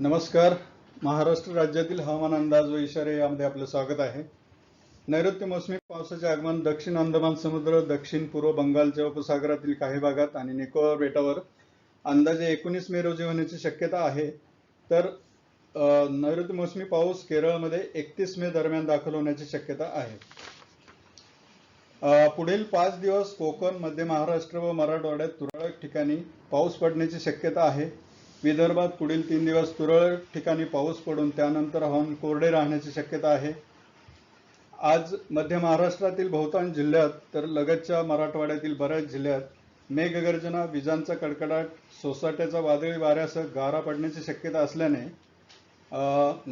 नमस्कार. महाराष्ट्र राज्यातील हवामान अंदाज व इशारे यामध्ये आपलं स्वागत आहे. नैऋत्य मोसमी पावसाचे आगमन दक्षिण अंदमान समुद्र दक्षिण पूर्व बंगालच्या उपसागरातील काही भागात आणि निकोबार बेटावर. अंदाजे एकोणीस मे रोजी होण्याची शक्यता आहे. तर नैऋत्य मोसमी पाऊस केरळमध्ये एकतीस मे दरम्यान दाखल होण्याची शक्यता आहे. पुढील पाच दिवस कोकण मध्य महाराष्ट्र व मराठवाड्यात तुरळक ठिकाणी पाऊस पडण्याची शक्यता आहे. विदर्भात पुढील तीन दिवस तुरळक ठिकाणी पाऊस पडून त्यानंतर हवामान कोरडे राहण्याची शक्यता आहे. आज मध्य महाराष्ट्रातील बहुतांश जिल्ह्यात तर लगतच्या मराठवाड्यातील बऱ्याच जिल्ह्यात मेघगर्जना विजांचा कडकडाट सोसाट्याचा वादळी वाऱ्यासह गारा पडण्याची शक्यता असल्याने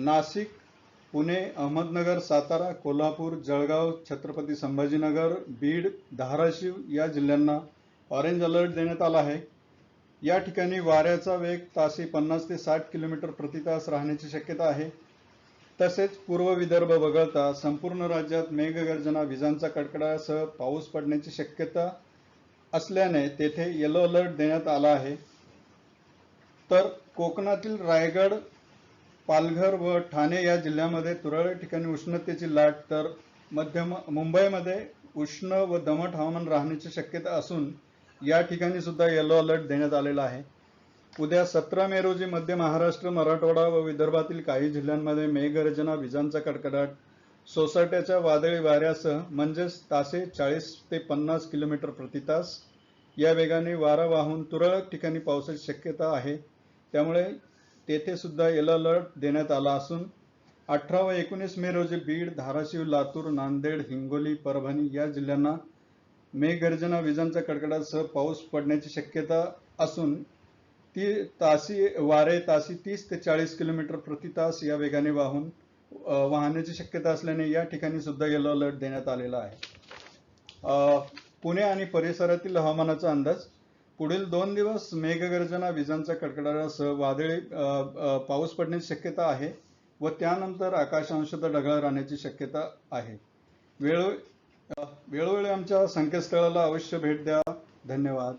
नाशिक पुणे अहमदनगर सातारा कोल्हापूर जळगाव छत्रपती संभाजीनगर बीड धाराशिव या जिल्ह्यांना ऑरेंज अलर्ट देण्यात आला आहे. या ठिकाणी वाऱ्याचा वेग ताशी पन्नास ते साठ किलोमीटर प्रति तास राहण्याची शक्यता आहे. तसेच पूर्व विदर्भ वगळता संपूर्ण राज्यात मेघगर्जना विजांचा कडकडासह पाऊस पडण्याची शक्यता असल्याने तेथे येलो अलर्ट देण्यात आला आहे. तर कोकणातील रायगड पालघर व ठाणे या जिल्ह्यामध्ये तुरळक ठिकाणी उष्णतेची लाट तर मध्य मुंबईमध्ये उष्ण व दमट हवामान राहण्याची शक्यता असून या ठिकाणी सुद्धा येलो अलर्ट देण्यात आलेला आहे. उद्या सतरा मे रोजी मध्य महाराष्ट्र मराठवाडा व विदर्भातील काही जिल्ह्यांमध्ये मेघगर्जना विजांचा कडकडाट सोसाट्याच्या वादळी वाऱ्यासह म्हणजेच तासे चाळीस ते पन्नास किलोमीटर प्रति तास. या वेगाने वारा वाहून तुरळक ठिकाणी पावसाची शक्यता आहे. त्यामुळे तेथे सुद्धा येलो अलर्ट देण्यात आला असून अठरा व एकोणीस मे रोजी बीड धाराशिव लातूर नांदेड हिंगोली परभणी या जिल्ह्यांना मेघगर्जना विजांचा कडकडासह पाऊस पडण्याची शक्यता असून ती तासी वारे तासी तीस ते चाळीस किलोमीटर प्रति तास या वेगाने वाहून वाहण्याची शक्यता असल्याने या ठिकाणी सुद्धा येलो अलर्ट देण्यात आलेला आहे. पुणे आणि परिसरातील हवामानाचा अंदाज पुढील दोन दिवस मेघगर्जना विजांचा कडकडासह वादळी पाऊस पडण्याची शक्यता आहे व त्यानंतर आकाश अंशतः ढगाळ राहण्याची शक्यता आहे. वेळो वेळोवेळी आमच्या संकेतस्थळाला अवश्य भेट द्या. धन्यवाद.